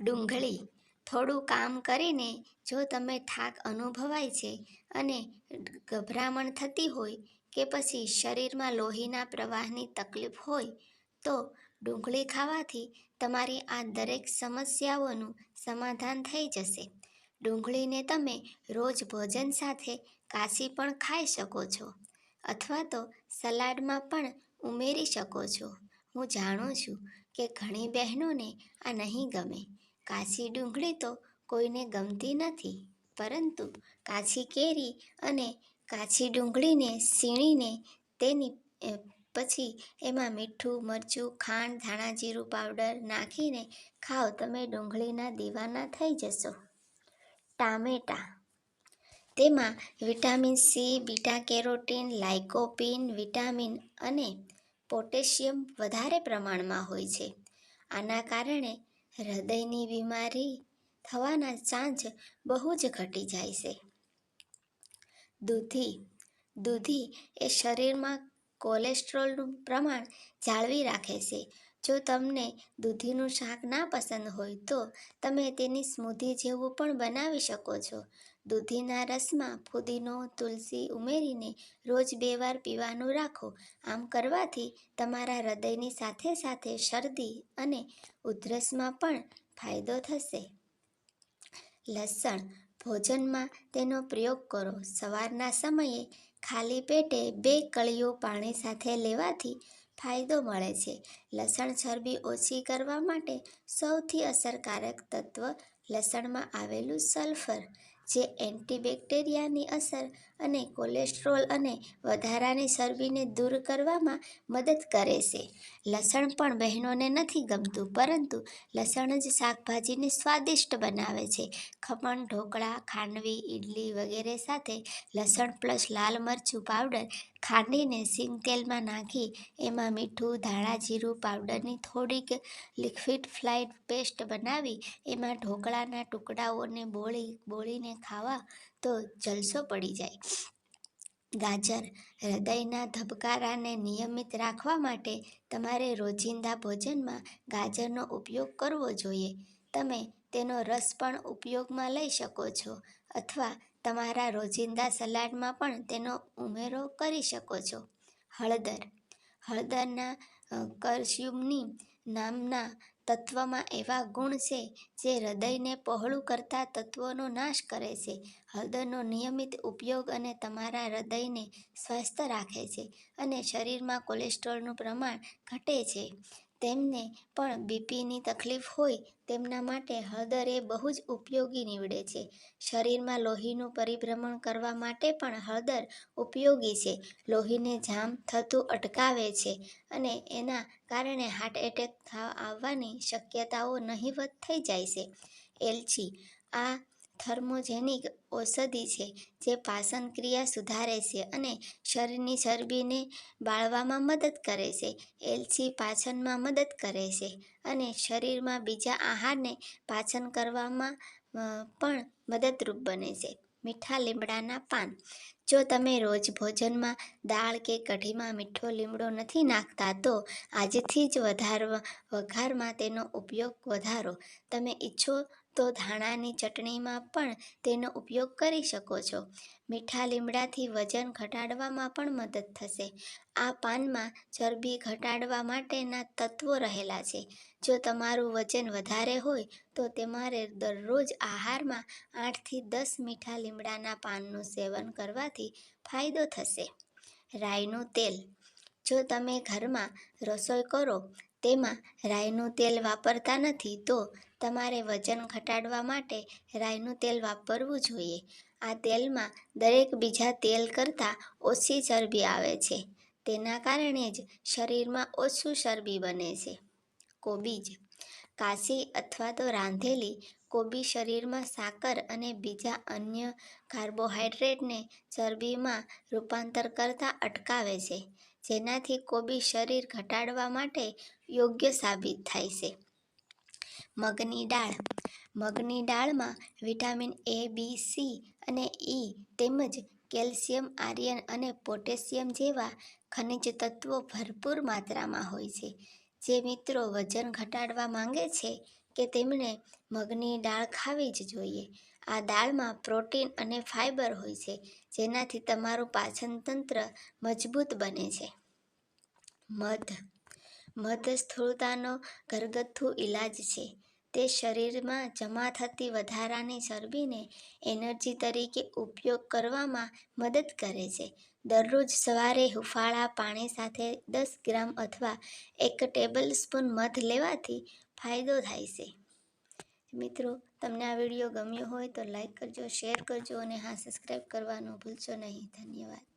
ડુંગળી. થોડું કામ કરીને જો તમે થાક અનુભવાય છે અને ગભરામણ થતી હોય કે પછી શરીરમાં લોહીના પ્રવાહની તકલીફ હોય, તો ડુંગળી ખાવાથી તમારી આ દરેક સમસ્યાઓનું સમાધાન થઈ જશે. ડુંગળીને તમે રોજ ભોજન સાથે કાચી પણ ખાઈ શકો છો અથવા તો સલાડમાં પણ ઉમેરી શકો છો. હું જાણું છું કે ઘણી બહેનોને આ નહીં ગમે. કાચી ડુંગળી તો કોઈને ગમતી નથી. પરંતુ કાચી કેરી અને કાચી ડુંગળીને સીણીને તેની પછી એમાં મીઠું, મરચું, ખાંડ, ધાણા જીરું પાવડર નાખીને ખાઓ, તમે ડુંગળીના દીવાના થઈ જશો. ટામેટાં. તેમાં vitamin C, beta carotene lycopene vitamin અને પોટેશિયમ વધારે પ્રમાણમાં હોય છે. આના કારણે હૃદયની બીમારી થવાના ચાન્સ બહુ જ ઘટી જાય છે. દૂધી દૂધી એ શરીરમાં કોલેસ્ટ્રોલનું પ્રમાણ જાળવી રાખે છે. જો તમને દૂધીનું શાક ના પસંદ હોય તો તમે તેની સ્મૂધી જેવું પણ બનાવી શકો છો. દૂધીના રસમાં ફુદીનો, તુલસી ઉમેરીને રોજ બે વાર પીવાનું રાખો. આમ કરવાથી તમારા હૃદયની સાથે સાથે શરદી અને ઉધરસમાં પણ ફાયદો થશે. લસણ. ભોજનમાં તેનો પ્રયોગ કરો. સવારના સમયે ખાલી પેટે બે કળીઓ પાણી સાથે લેવાથી ફાયદો મળે છે. લસણ ચરબી ઓછી કરવા માટે સૌથી અસરકારક તત્વ લસણમાં આવેલું સલ્ફર. જે એન્ટીબેક્ટેરિયાની અસર અને કોલેસ્ટ્રોલ અને વધારાની ચરબીને દૂર કરવામાં મદદ કરે છે. લસણ પણ બહેનોને નથી ગમતું, પરંતુ લસણ જ શાકભાજીને સ્વાદિષ્ટ બનાવે છે. ખમણ, ઢોકળા, ખાંડવી ઇડલી વગેરે સાથે લસણ પ્લસ લાલ મરચું પાવડર ખાંડીને સિંગ તેલમાં નાખી, એમાં મીઠું, ધાણા જીરું પાવડરની થોડીક લિક્વિડ ફ્લાઇટ પેસ્ટ બનાવી, એમાં ઢોકળાના ટુકડાઓને બોળી, બોળીને ખાવા તો જલસો પડી જાય. ગાજર હૃદયના ધબકારાને નિયમિત રાખવા માટે તમારે રોજિંદા ભોજનમાં ગાજરનો ઉપયોગ કરવો જોઈએ. તમે તેનો રસ પણ ઉપયોગમાં લઈ શકો છો અથવા તમારા રોજિંદા સલાડમાં પણ તેનો ઉમેરો કરી શકો છો. હળદર હળદરના અ, કેલ્શિયમની નામના તત્વમાં એવા ગુણ છે જે હૃદયને પહોળું કરતા તત્વોનો નાશ કરે છે. હળદરનો નિયમિત ઉપયોગ અને તમારા હૃદયને સ્વસ્થ રાખે છે અને શરીરમાં કોલેસ્ટ્રોલનું પ્રમાણ ઘટે છે. તેમને પણ બીપીની તકલીફ હોય તેમના માટે હળદર એ બહુ જ ઉપયોગી નીવડે છે. શરીરમાં લોહીનું પરિભ્રમણ કરવા માટે પણ હળદર ઉપયોગી છે. લોહીને જામ થતું અટકાવે છે અને એના કારણે હાર્ટ એટેક આવવાની શક્યતાઓ નહીવત થઈ જાય છે. એલચી. આ થર્મોજેનિક ઔષધિ છે જે પાચન ક્રિયા સુધારે છે અને શરીરની ચરબીને બાળવામાં મદદ કરે છે. એલચી પાચનમાં મદદ કરે છે અને શરીરમાં બીજા આહારને પાચન કરવામાં પણ મદદરૂપ બને છે. મીઠા લીમડાના પાન. જો તમે રોજ ભોજનમાં દાળ કે કઢીમાં મીઠો લીમડો નથી નાખતા, તો આજથી જ વધારવા, વઘારમાં તેનો ઉપયોગ વધારો. તમે ઈચ્છો તો ધાણાની ચટણીમાં પણ તેનો ઉપયોગ કરી શકો છો. મીઠા લીમડાથી વજન ઘટાડવામાં પણ મદદ થશે. આ પાનમાં ચરબી ઘટાડવા માટેના તત્વો રહેલા છે. જો તમારું વજન વધારે હોય તો તમારે દરરોજ આહારમાં આઠથી દસ મીઠા લીમડાના પાનનું સેવન કરવાથી ફાયદો થશે. રાઈનું તેલ. જો તમે ઘરમાં રસોઈ કરો, તેમાં રાઈનું તેલ વાપરતા નથી, તો તમારે વજન ઘટાડવા માટે રાઈનું તેલ વાપરવું જોઈએ. આ તેલમાં દરેક બીજા તેલ કરતાં ઓછી ચરબી આવે છે. તેના કારણે જ શરીરમાં ઓછું ચરબી બને છે. કોબીજ કાશી અથવા તો રાંધેલી કોબી શરીરમાં સાકર અને બીજા અન્ય કાર્બોહાઈડ્રેટને ચરબીમાં રૂપાંતર કરતાં અટકાવે છે. જેનાથી કોબી શરીર ઘટાડવા માટે યોગ્ય સાબિત થાય છે. મગની દાળ. મગની દાળમાં વિટામિન એ, બી, સી અને ઈ તેમજ કેલ્શિયમ આર્યન અને પોટેશિયમ જેવા ખનિજ તત્વો ભરપૂર માત્રામાં હોય છે. જે મિત્રો વજન ઘટાડવા માંગે છે કે તેમણે મગની દાળ ખાવી જ જોઈએ. આ દાળમાં પ્રોટીન અને ફાઇબર હોય છે, જેનાથી તમારું પાચન તંત્ર મજબૂત બને છે. મધ. મધ સ્થૂળતાનો ઘરગથ્થુ ઇલાજ છે. તે શરીરમાં જમા થતી વધારાની ચરબીને એનર્જી તરીકે ઉપયોગ કરવામાં મદદ કરે છે. દરરોજ સવારે હુંફાળા પાણી સાથે દસ ગ્રામ અથવા એક ટેબલ સ્પૂન મધ લેવાથી ફાયદો થાય છે. મિત્રો, તમને આ વીડિયો ગમ્યો હોય તો લાઈક કરજો, શેર કરજો અને હા, સબસ્ક્રાઈબ કરવાનું ભૂલશો નહીં. ધન્યવાદ.